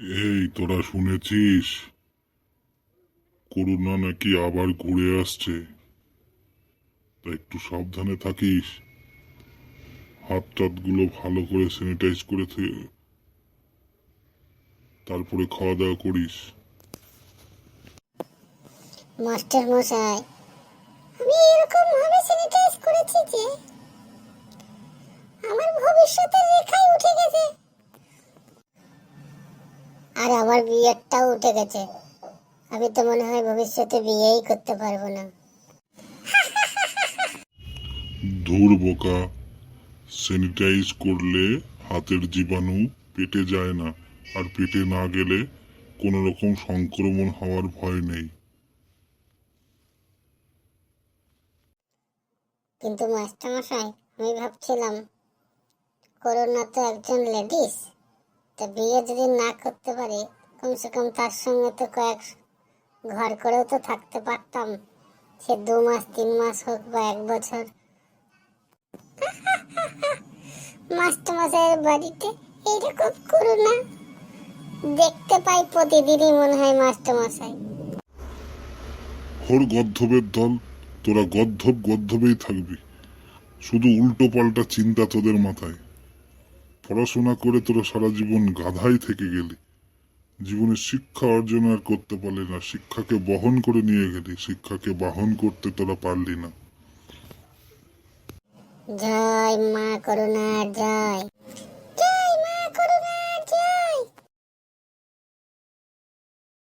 এই তোরা শুনেছিস? করোনা নাকি আবার ঘুরে আসছে। তা একটু সাবধানে থাকিস। হাত টাতগুলো ভালো করে স্যানিটাইজ করে তারপরে খাওয়া দাওয়া করিস। মাস্টার মশাই আমি এরকম ভাবে স্যানিটাইজ করেছি যে আমার ভবিষ্যতের রেখাই উঠে গেছে আর আমার বিয়েরটাও উঠে গেছে। আমি তো মনে হয় ভবিষ্যতে বিয়েই করতে পারব না। ধুর বোকা স্যানিটাইজ করলে হাতের জীবাণু পেটে যায় না আর পেটে না গেলে কোনো রকম সংক্রমণ হওয়ার ভয় নেই। কিন্তু মাস্টার মশাই আমি ভাবছিলাম করোনা তো একজন লেডিস তা বিয়ে যদি না করতে পারি, কমসে কম তার সঙ্গে তো কয়েক ঘর করেও তো থাকতে পারতাম। সে দু মাস, তিন মাস হোক বা এক বছর। মাস্টার মশাইয়ের বাড়িতে এইরকম করো না। দেখতে পাই প্রতিদিনই মনে হয় মাস্টার মশাই হোর গদ্ধবের দল, তোরা গদ্ধব গদ্ধবেই থাকবি। শুধু উল্টো পাল্টা চিন্তা তোদের মাথায়। পড়াশোনা করে তোরা সারা জীবন গাধাই থেকে গেলি। জীবনে শিক্ষা অর্জন আর করতে পারলি না। শিক্ষাকে বহন করে নিয়ে গেলি। শিক্ষাকে বাহন করতে তোরা পারলি না। মা মা করুণা